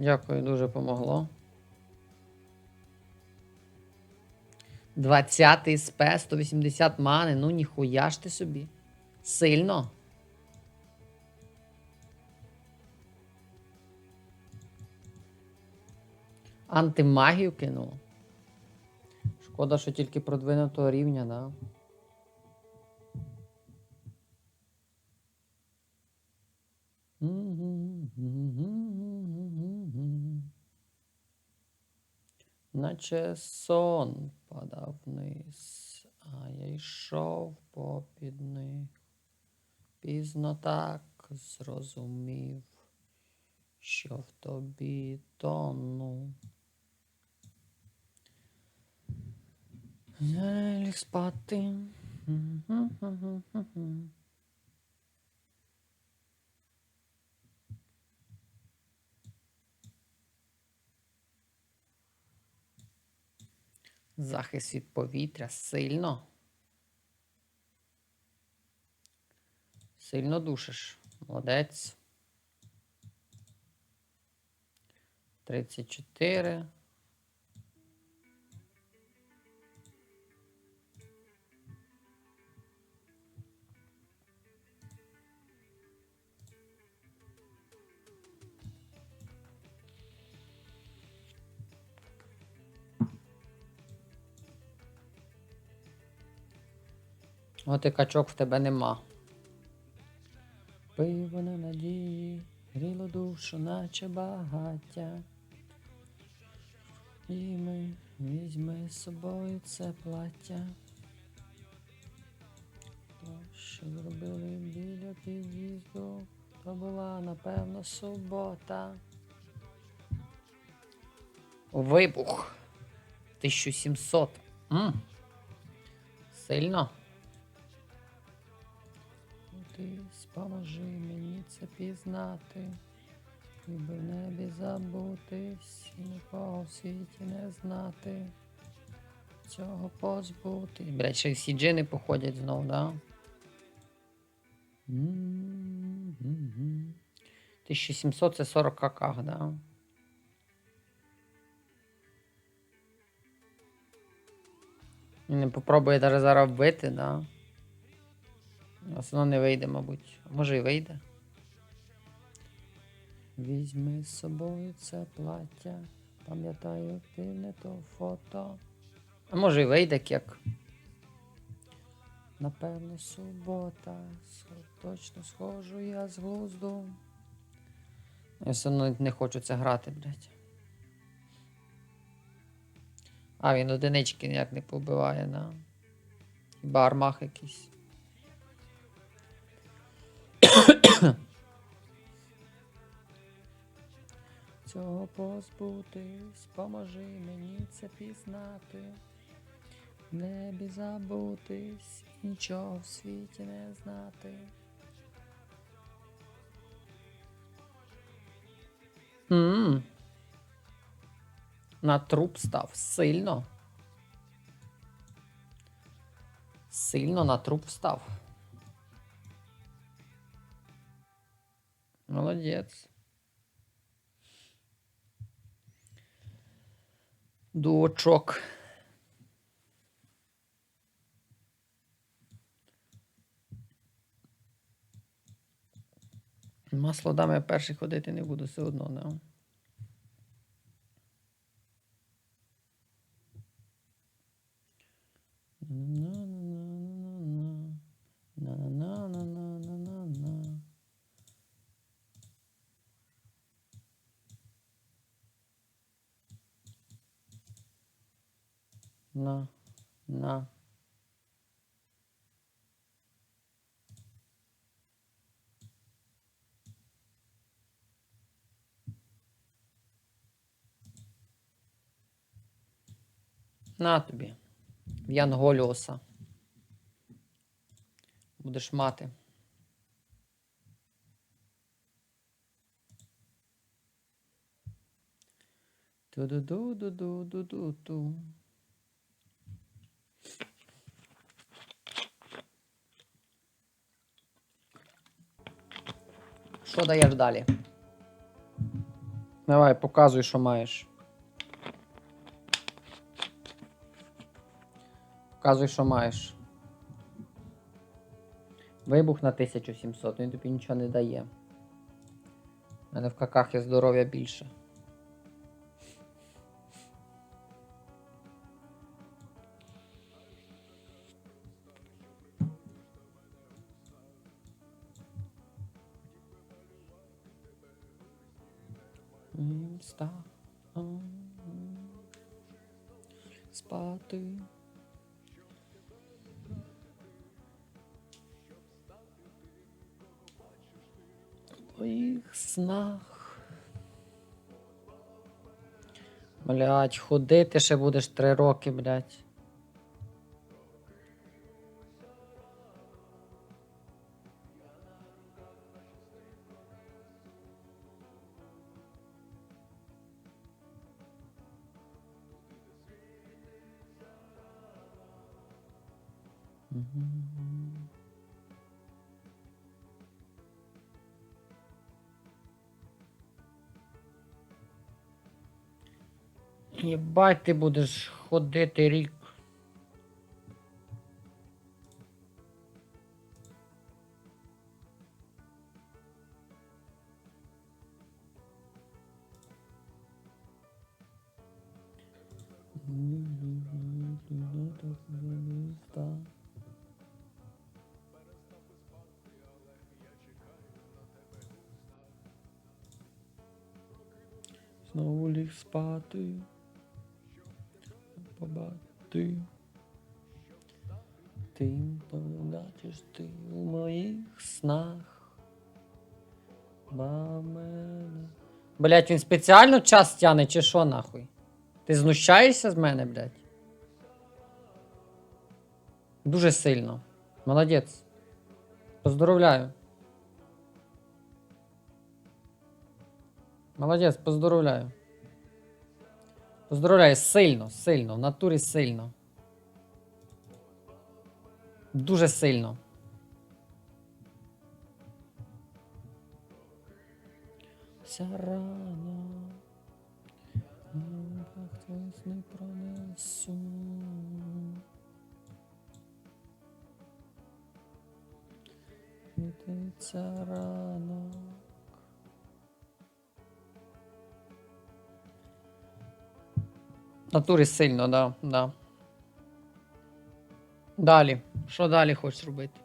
Дякую, дуже помогло. 20 СП, 180 мани. Ну ніхуя ж ти собі. Сильно. Антимагію кинуло. Шкода, що тільки продвинутого рівня, да? Наче сон падав вниз, а я йшов попід них. Пізно так зрозумів, що в тобі тону. Я ліг спати. Захист від повітря сильно. Сильно душиш. Молодець. 34. От і качок в тебе нема. Пиво на надії, гріло душу, наче багаття. І ми візьми з собою це плаття. То, що зробили біля під'їзду, то була, напевно, субота. Вибух. 1700. М. Сильно. Ти споможи мені це пізнати, і в небі забутись, і нікого в світі не знати. Цього позбути. Блять, ще всі джини походять знов, да? М-м-м. 1700 це 40 каках, да? Не попробує даже зараз вбити, да? Все не вийде, мабуть. Може і вийде. Візьми з собою це плаття. Пам'ятаю, ти не то фото. А може і вийде як. Напевно, субота. Точно схожу я з глузду. Я все одно не хочу це грати, блядь. А, він одинички ніяк не побиває, на. Хіба армах якийсь. Цього позбутись, поможи мені це пізнати. В небі забутись, нічого в світі не знати. м На труп став сильно. Сильно на труп став. Молодець. Дочок. Масло дами я перший ходити не буду все одно, да. На, на. На тобі. В. Будеш мати. Ту-ду-ду-ду-ду-ду-ду-ду. Що даєш далі? Давай, показуй, що маєш. Показуй, що маєш. Вибух на 1700, він тобі нічого не дає. У мене в каках є здоров'я більше. М, Ста. м, Спати. В твоїх снах. Блять, ходити ще будеш три роки, блять. Єбать, ти будеш ходити рік. Знову ліг спати. Побати. Ти побачиш ти у моїх снах. Мамина. Блять, він спеціально час тяне, чи що нахуй? Ти знущаєшся з мене, блять? Дуже сильно. Молодець. Поздоровляю. Молодець, поздоровляю. Поздоровляю сильно, сильно, в натурі сильно. Дуже сильно. Вся рана. Світиться ранок. Натурі сильно, да, да. Далі. Що далі хочеш робити?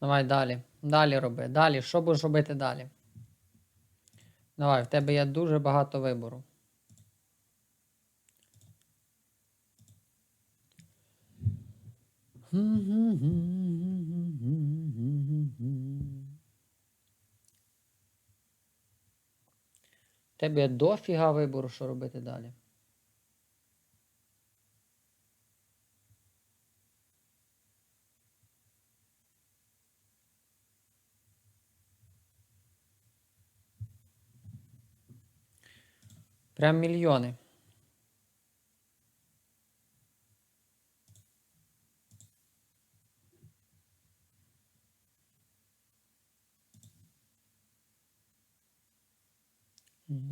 Давай далі. Далі роби. Далі. Що будеш робити далі? Давай, в тебе є дуже багато вибору. В тебе є дофіга вибору, що робити далі. Прям мільйони.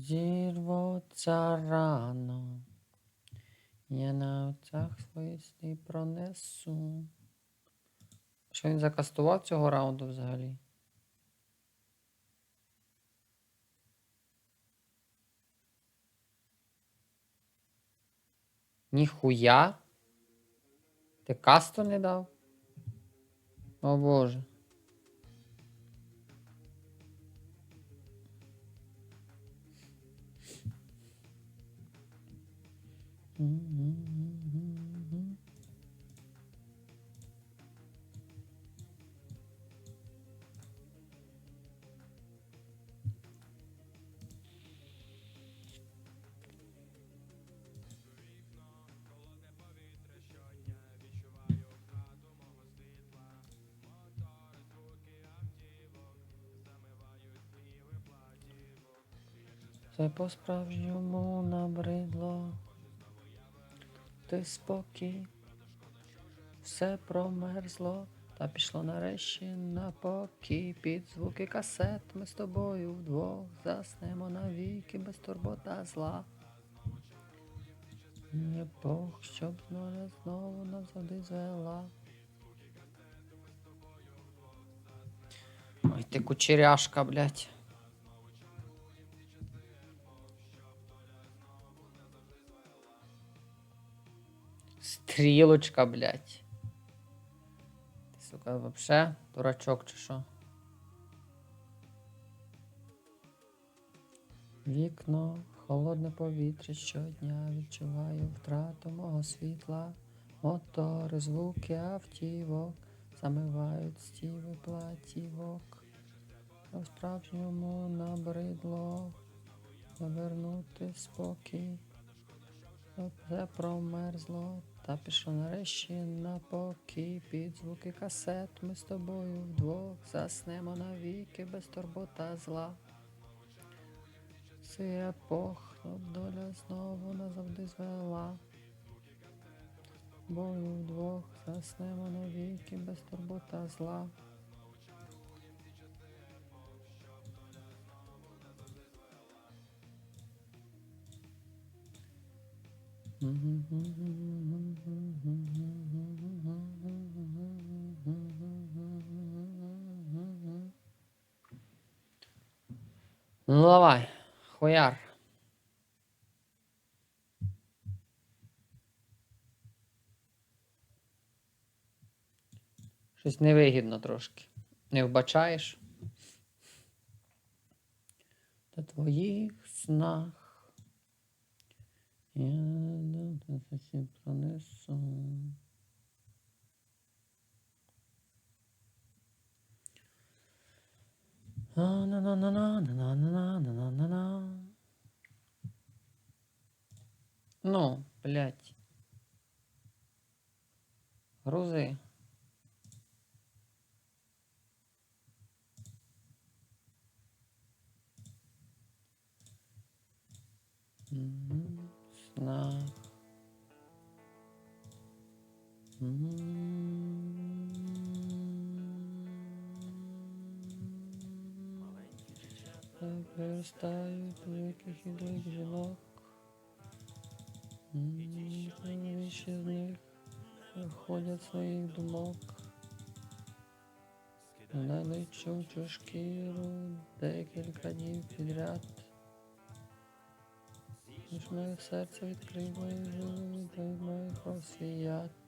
Зірваться рано. Я на очах свої сни пронесу. Що він закастував цього раунду взагалі? Ніхуя? Ти касту не дав? О боже. Все по-справжньому набридло, ти спокій, все промерзло, та пішло нарешті на покій. Під звуки касет ми з тобою вдвох заснемо навіки без турбота зла. Не Бог, щоб доля знову назавжди звела. Ой, ти кучеряшка, блядь. Стрілочка, блядь. Ти, сука, вообще дурачок чи що? Вікно, холодне повітря щодня відчуваю втрату мого світла. Мотори, звуки автівок замивають стіви платівок. В справжньому набридло завернути спокій. Все промерзло, та пішло нарешті на покій. Під звуки касет ми з тобою вдвох заснемо навіки без турбота зла. Сия похлоп доля знову назавжди звела. Бою вдвох заснемо навіки без турбота зла. Ну давай, хуяр. Щось невигідно трошки. Не вбачаєш? Та твоїх снах. Я до сусід пронесу. А-на-на-на-на-на-на-на-на-на-на-на. Ну, блядь. Грузи. Мгм. Снах. М. Виростають великих і злих жінок. М, Найвищі з них виходять своїх думок. Налечучу шкіру декілька днів підряд. Ніж моє серце відкрив моє, дай моє просвіяти.